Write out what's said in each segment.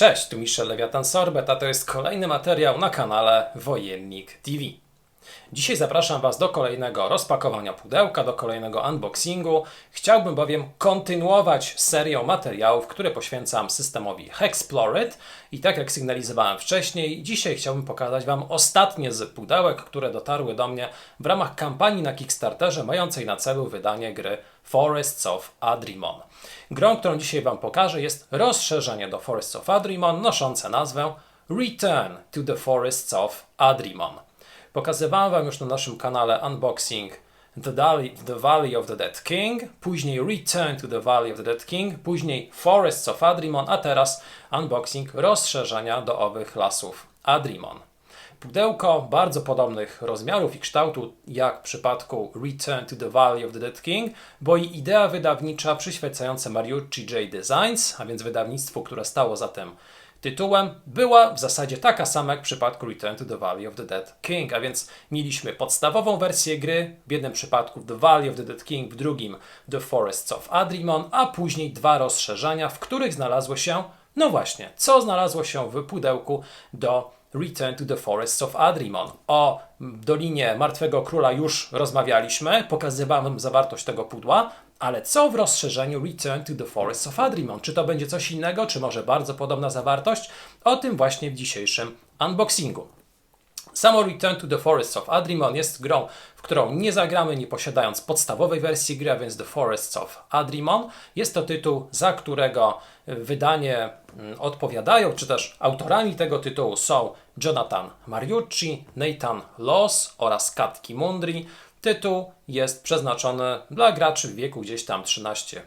Cześć, tu Michel Lewiatan Sorbet, a to jest kolejny materiał na kanale Wojennik TV. Dzisiaj zapraszam Was do kolejnego rozpakowania pudełka, do kolejnego unboxingu. Chciałbym bowiem kontynuować serię materiałów, które poświęcam systemowi Hexplored i tak jak sygnalizowałem wcześniej, dzisiaj chciałbym pokazać Wam ostatnie z pudełek, które dotarły do mnie w ramach kampanii na Kickstarterze mającej na celu wydanie gry Forests of Adrimon. Grą, którą dzisiaj Wam pokażę jest rozszerzenie do Forests of Adrimon noszące nazwę Return to the Forests of Adrimon. Pokazywałem Wam już na naszym kanale unboxing the, the Valley of the Dead King, później Return to the Valley of the Dead King, później Forests of Adrimon, a teraz unboxing rozszerzenia do owych lasów Adrimon. Pudełko bardzo podobnych rozmiarów i kształtu jak w przypadku Return to the Valley of the Dead King, bo i idea wydawnicza przyświecająca Mariucci J Designs, a więc wydawnictwu, które stało za tym tytułem, była w zasadzie taka sama jak w przypadku Return to the Valley of the Dead King, a więc mieliśmy podstawową wersję gry, w jednym przypadku The Valley of the Dead King, w drugim The Forests of Adrimon, a później dwa rozszerzenia, w których znalazło się, no właśnie, co znalazło się w pudełku do Return to the Forests of Adrimon. O Dolinie Martwego Króla już rozmawialiśmy, pokazywałem zawartość tego pudła, ale co w rozszerzeniu Return to the Forests of Adrimon? Czy to będzie coś innego, czy może bardzo podobna zawartość? O tym właśnie w dzisiejszym unboxingu. Samo Return to the Forests of Adrimon jest grą, w którą nie zagramy nie posiadając podstawowej wersji gry, a więc The Forests of Adrimon. Jest to tytuł, za którego wydanie mm, odpowiadają, czy też autorami tego tytułu są Jonathan Mariucci, Nathan Loss oraz Kat Kimundri. Tytuł jest przeznaczony dla graczy w wieku gdzieś tam 13,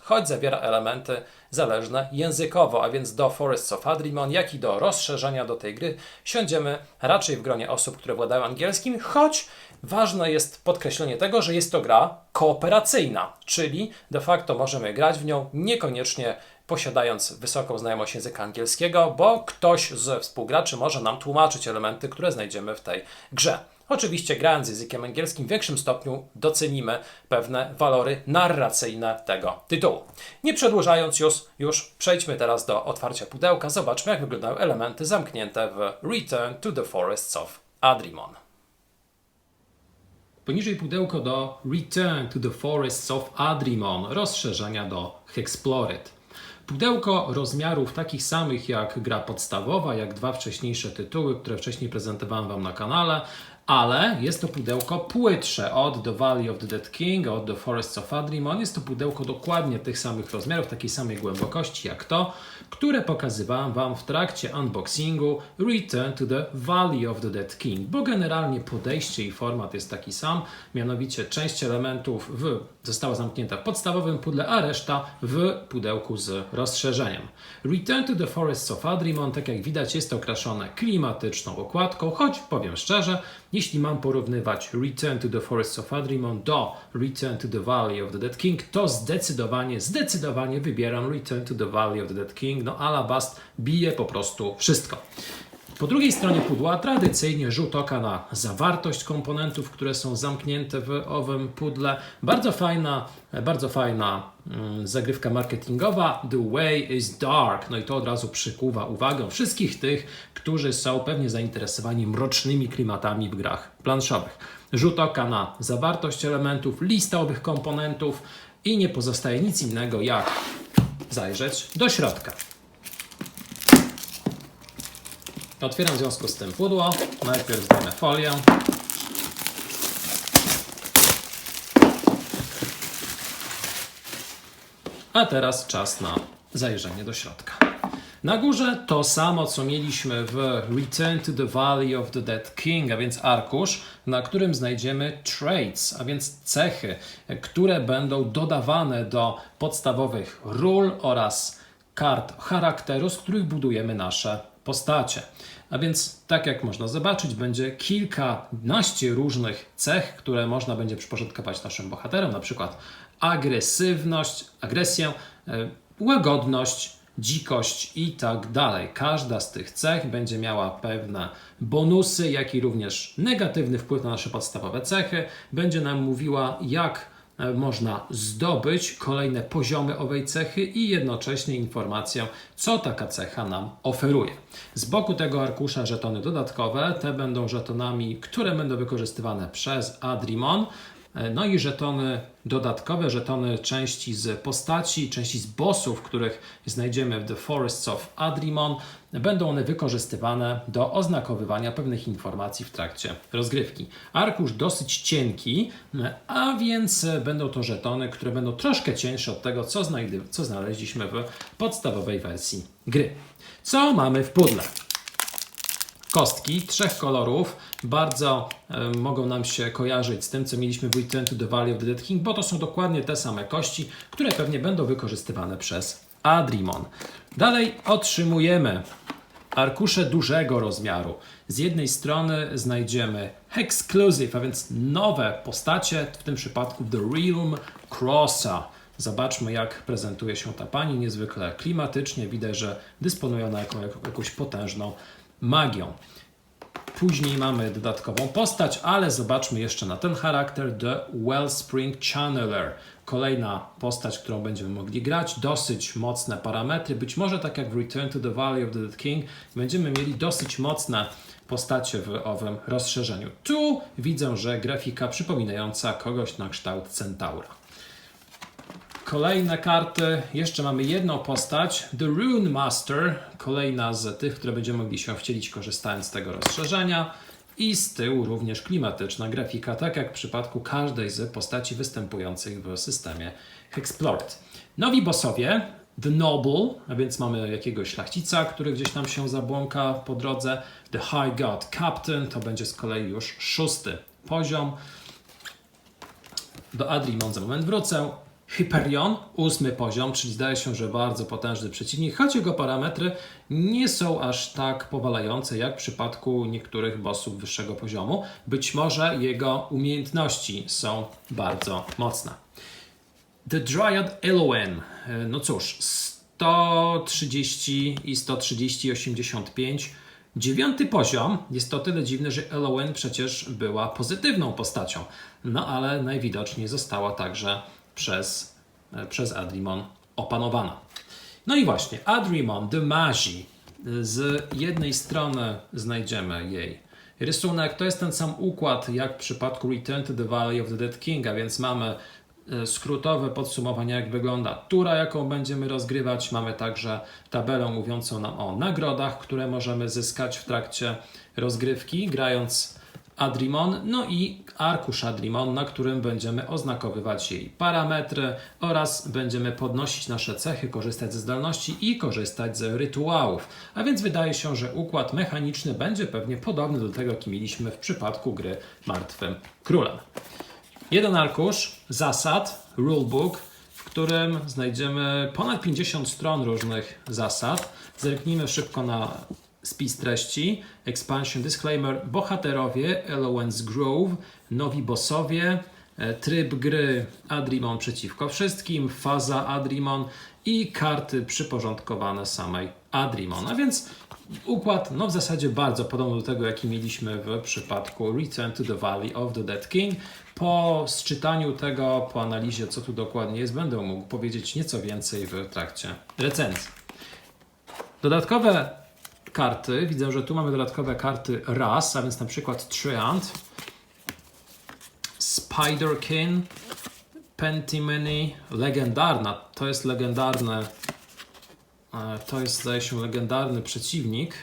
choć zawiera elementy zależne językowo, a więc do Forests of Adrimon, jak i do rozszerzenia do tej gry siądziemy raczej w gronie osób, które władają angielskim, choć ważne jest podkreślenie tego, że jest to gra kooperacyjna, czyli de facto możemy grać w nią niekoniecznie posiadając wysoką znajomość języka angielskiego, bo ktoś z współgraczy może nam tłumaczyć elementy, które znajdziemy w tej grze. Oczywiście, grając językiem angielskim, w większym stopniu docenimy pewne walory narracyjne tego tytułu. Nie przedłużając już, już przejdźmy teraz do otwarcia pudełka. Zobaczmy, jak wyglądają elementy zamknięte w Return to the Forests of Adrimon. Poniżej pudełko do Return to the Forests of Adrimon, rozszerzenia do Hexplored. Pudełko rozmiarów takich samych jak gra podstawowa, jak dwa wcześniejsze tytuły, które wcześniej prezentowałem Wam na kanale, ale jest to pudełko płytsze od The Valley of the Dead King, od The Forests of Adrimon. Jest to pudełko dokładnie tych samych rozmiarów, takiej samej głębokości jak to, które pokazywałem Wam w trakcie unboxingu Return to the Valley of the Dead King, bo generalnie podejście i format jest taki sam, mianowicie część elementów w, została zamknięta w podstawowym pudle, a reszta w pudełku z rozszerzeniem. Return to the Forests of Adrimon, tak jak widać, jest okraszone klimatyczną okładką, choć powiem szczerze, jeśli mam porównywać Return to the Forests of Adrimon do Return to the Valley of the Dead King, to zdecydowanie, zdecydowanie wybieram Return to the Valley of the Dead King. No Alabast bije po prostu wszystko. Po drugiej stronie pudła tradycyjnie rzut oka na zawartość komponentów, które są zamknięte w owym pudle. Bardzo fajna, bardzo fajna mm, zagrywka marketingowa. The way is dark. No i to od razu przykuwa uwagę wszystkich tych, którzy są pewnie zainteresowani mrocznymi klimatami w grach planszowych. Rzut oka na zawartość elementów, lista owych komponentów i nie pozostaje nic innego jak zajrzeć do środka. Otwieram w związku z tym pudło. Najpierw zdejmę folię. A teraz czas na zajrzenie do środka. Na górze to samo, co mieliśmy w Return to the Valley of the Dead King, a więc arkusz, na którym znajdziemy traits, a więc cechy, które będą dodawane do podstawowych ról oraz kart charakteru, z których budujemy nasze postacie. A więc, tak jak można zobaczyć, będzie kilkanaście różnych cech, które można będzie przyporządkować naszym bohaterom, na przykład agresywność, agresję, e, łagodność, dzikość i tak dalej. Każda z tych cech będzie miała pewne bonusy, jak i również negatywny wpływ na nasze podstawowe cechy. Będzie nam mówiła, jak można zdobyć kolejne poziomy owej cechy i jednocześnie informację, co taka cecha nam oferuje. Z boku tego arkusza żetony dodatkowe, te będą żetonami, które będą wykorzystywane przez Adrimon. E, No i żetony dodatkowe, żetony części z postaci, części z bossów, których znajdziemy w The Forests of Adrimon, będą one wykorzystywane do oznakowywania pewnych informacji w trakcie rozgrywki. Arkusz dosyć cienki, a więc będą to żetony, które będą troszkę cieńsze od tego, co, znajdy, co znaleźliśmy w podstawowej wersji gry. Co mamy w pudle? Kostki trzech kolorów bardzo e, mogą nam się kojarzyć z tym, co mieliśmy w Return to the Valley of the Dead King, bo to są dokładnie te same kości, które pewnie będą wykorzystywane przez Adrimon. Dalej otrzymujemy arkusze dużego rozmiaru. Z jednej strony znajdziemy Exclusive, a więc nowe postacie, w tym przypadku The Realm Crosser. Zobaczmy, jak prezentuje się ta pani, niezwykle klimatycznie. Widać, że dysponuje ona jaką, jakąś potężną magią. Później mamy dodatkową postać, ale zobaczmy jeszcze na ten charakter The Wellspring Channeler. Kolejna postać, którą będziemy mogli grać, dosyć mocne parametry. Być może tak jak w Return to the Valley of the Dead King, będziemy mieli dosyć mocne postacie w owym rozszerzeniu. Tu widzę, że grafika przypominająca kogoś na kształt centaura. Kolejne karty. Jeszcze mamy jedną postać. The Rune Master. Kolejna z tych, które będziemy mogli się wcielić korzystając z tego rozszerzenia. I z tyłu również klimatyczna grafika, tak jak w przypadku każdej z postaci występujących w systemie Explored. Nowi bossowie. The Noble, a więc mamy jakiegoś szlachcica, który gdzieś tam się zabłąka po drodze. The High God Captain to będzie z kolei już szósty poziom. Do Adrimon za moment wrócę. Hyperion, ósmy poziom, czyli zdaje się, że bardzo potężny przeciwnik, choć jego parametry nie są aż tak powalające jak w przypadku niektórych bossów wyższego poziomu. Być może jego umiejętności są bardzo mocne. The Dryad Elowen. No cóż, 130 i 130 i 85. Dziewiąty poziom jest to tyle dziwne, że Elowen przecież była pozytywną postacią. No ale najwidoczniej została także przez, e, przez Adrimon opanowana. No i właśnie, Adrimon, The Magi. Z jednej strony znajdziemy jej rysunek. To jest ten sam układ jak w przypadku Return to the Valley of the Dead King, a więc mamy e, skrótowe podsumowanie, jak wygląda tura, jaką będziemy rozgrywać. Mamy także tabelę mówiącą nam o nagrodach, które możemy zyskać w trakcie rozgrywki, grając Adrimon, no i arkusz Adrimon, na którym będziemy oznakowywać jej parametry oraz będziemy podnosić nasze cechy, korzystać ze zdolności i korzystać z rytuałów. A więc wydaje się, że układ mechaniczny będzie pewnie podobny do tego, jaki mieliśmy w przypadku gry Martwym Królem. Jeden arkusz zasad, rulebook, w którym znajdziemy ponad 50 stron różnych zasad. Zerknijmy szybko na spis treści. Expansion Disclaimer, bohaterowie, Elowen's Grove, nowi bossowie, e, tryb gry Adrimon przeciwko wszystkim, faza Adrimon i karty przyporządkowane samej Adrimon. A więc układ no w zasadzie bardzo podobny do tego, jaki mieliśmy w przypadku Return to the Valley of the Dead King. Po sczytaniu tego, po analizie, co tu dokładnie jest, będę mógł powiedzieć nieco więcej w trakcie recenzji. Dodatkowe karty, widzę, że tu mamy dodatkowe karty ras, a więc na przykład Triant, Spiderkin, Pentimony, legendarna, to jest legendarny, e, to jest zdaje się legendarny przeciwnik.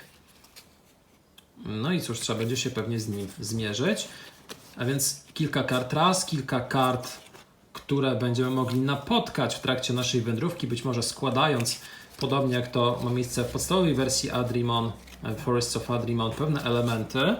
No i cóż, trzeba będzie się pewnie z nim zmierzyć. A więc kilka kart raz, kilka kart, które będziemy mogli napotkać w trakcie naszej wędrówki, być może składając, podobnie jak to ma miejsce w podstawowej wersji Adrimon, e, Forests of Adrimon, pewne elementy,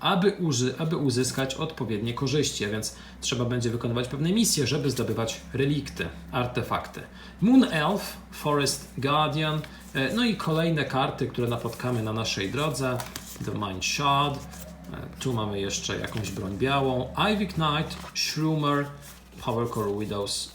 aby, aby uzyskać odpowiednie korzyści, a więc trzeba będzie wykonywać pewne misje, żeby zdobywać relikty, artefakty. Moon Elf, Forest Guardian, e, no i kolejne karty, które napotkamy na naszej drodze. The Mind Shard, e, tu mamy jeszcze jakąś broń białą, Ivy Knight, Shroomer, Power Core Widows.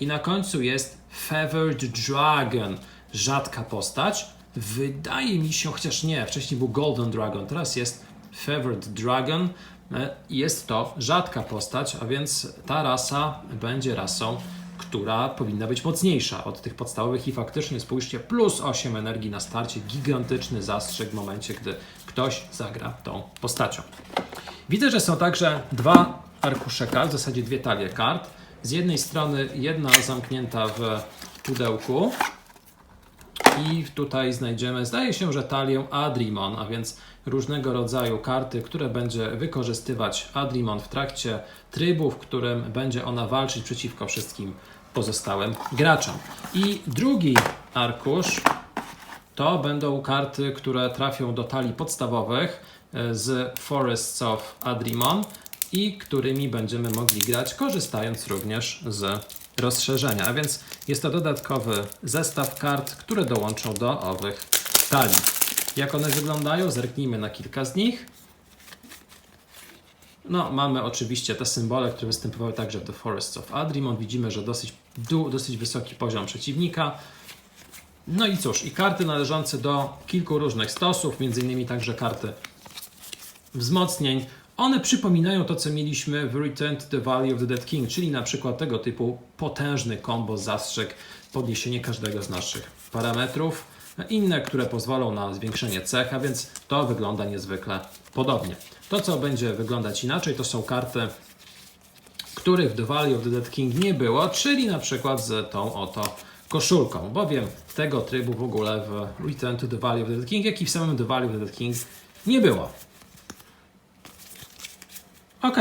I na końcu jest Feathered Dragon, rzadka postać. Wydaje mi się, chociaż nie, wcześniej był Golden Dragon, teraz jest Feathered Dragon. E, Jest to rzadka postać, a więc ta rasa będzie rasą, która powinna być mocniejsza od tych podstawowych i faktycznie spójrzcie, plus 8 energii na starcie, gigantyczny zastrzyk w momencie, gdy ktoś zagra tą postacią. Widzę, że są także dwa arkusze kart, w zasadzie dwie talie kart. Z jednej strony jedna zamknięta w pudełku i tutaj znajdziemy, zdaje się, że talię Adrimon, a więc różnego rodzaju karty, które będzie wykorzystywać Adrimon w trakcie trybu, w którym będzie ona walczyć przeciwko wszystkim pozostałym graczom. I drugi arkusz to będą karty, które trafią do talii podstawowych e, z Forests of Adrimon i którymi będziemy mogli grać, korzystając również z rozszerzenia. A więc jest to dodatkowy zestaw kart, które dołączą do owych talii. Jak one wyglądają? Zerknijmy na kilka z nich. No, mamy oczywiście te symbole, które występowały także w The Forests of Adrimon. Widzimy, że dosyć, dosyć wysoki poziom przeciwnika. No i cóż, i karty należące do kilku różnych stosów, między innymi także karty wzmocnień. One przypominają to, co mieliśmy w Return to the Valley of the Dead King, czyli na przykład tego typu potężny kombo zastrzyk, podniesienie każdego z naszych parametrów, inne, które pozwolą na zwiększenie cech, a więc to wygląda niezwykle podobnie. To, co będzie wyglądać inaczej, to są karty których w The Valley of the Dead King nie było, czyli na przykład z tą oto koszulką, bowiem tego trybu w ogóle w Return to the Valley of the Dead King, jak i w samym The Valley of the Dead King nie było. Ok,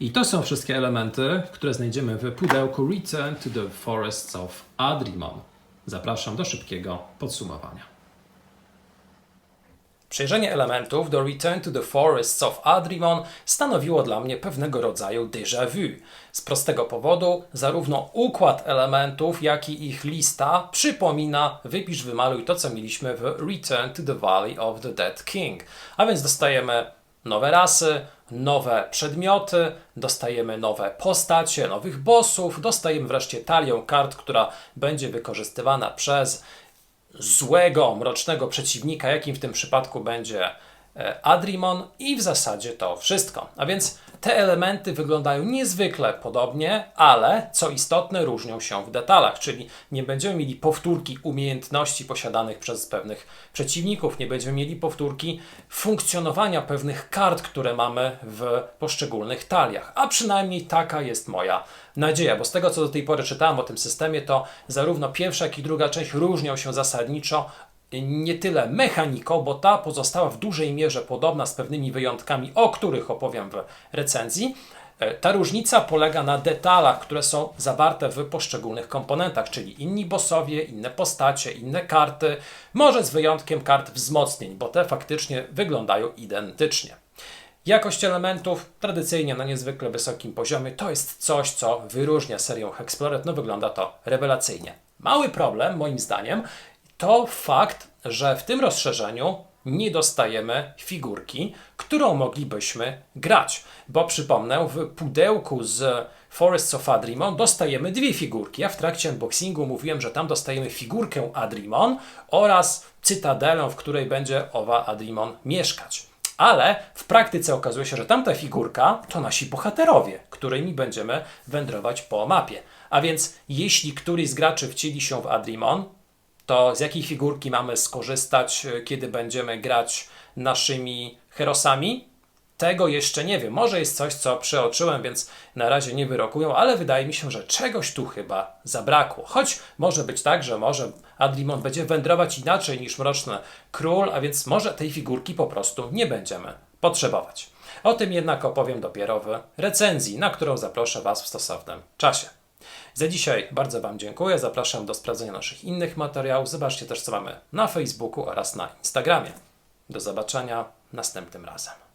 i to są wszystkie elementy, które znajdziemy w pudełku Return to the Forests of Adrimon. Zapraszam do szybkiego podsumowania. Przejrzenie elementów do Return to the Forests of Adrimon stanowiło dla mnie pewnego rodzaju déjà vu. Z prostego powodu, zarówno układ elementów, jak i ich lista przypomina wypisz, wymaluj to, co mieliśmy w Return to the Valley of the Dead King. A więc dostajemy nowe rasy, nowe przedmioty, dostajemy nowe postacie, nowych bossów, dostajemy wreszcie talię kart, która będzie wykorzystywana przez złego, mrocznego przeciwnika, jakim w tym przypadku będzie Adrimon i w zasadzie to wszystko. A więc te elementy wyglądają niezwykle podobnie, ale co istotne, różnią się w detalach, czyli nie będziemy mieli powtórki umiejętności posiadanych przez pewnych przeciwników, nie będziemy mieli powtórki funkcjonowania pewnych kart, które mamy w poszczególnych taliach. A przynajmniej taka jest moja nadzieja, bo z tego co do tej pory czytałem o tym systemie, to zarówno pierwsza, jak i druga część różnią się zasadniczo nie tyle mechaniką, bo ta pozostała w dużej mierze podobna z pewnymi wyjątkami, o których opowiem w recenzji. E, Ta różnica polega na detalach, które są zawarte w poszczególnych komponentach, czyli inni bossowie, inne postacie, inne karty, może z wyjątkiem kart wzmocnień, bo te faktycznie wyglądają identycznie. Jakość elementów tradycyjnie na niezwykle wysokim poziomie to jest coś, co wyróżnia serię Hexplored. No wygląda to rewelacyjnie. Mały problem, moim zdaniem, to fakt, że w tym rozszerzeniu nie dostajemy figurki, którą moglibyśmy grać. Bo przypomnę, w pudełku z Forests of Adrimon dostajemy dwie figurki. Ja w trakcie unboxingu mówiłem, że tam dostajemy figurkę Adrimon oraz cytadelę, w której będzie owa Adrimon mieszkać. Ale w praktyce okazuje się, że tamta figurka to nasi bohaterowie, którymi będziemy wędrować po mapie. A więc jeśli któryś z graczy wcieli się w Adrimon, to z jakiej figurki mamy skorzystać, e, kiedy będziemy grać naszymi herosami? Tego jeszcze nie wiem. Może jest coś, co przeoczyłem, więc na razie nie wyrokują, ale wydaje mi się, że czegoś tu chyba zabrakło. Choć może być tak, że może Adlimon będzie wędrować inaczej niż Mroczny Król, a więc może tej figurki po prostu nie będziemy potrzebować. O tym jednak opowiem dopiero w recenzji, na którą zaproszę Was w stosownym czasie. Za dzisiaj bardzo Wam dziękuję. Zapraszam do sprawdzenia naszych innych materiałów. Zobaczcie też, co mamy na Facebooku oraz na Instagramie. Do zobaczenia następnym razem.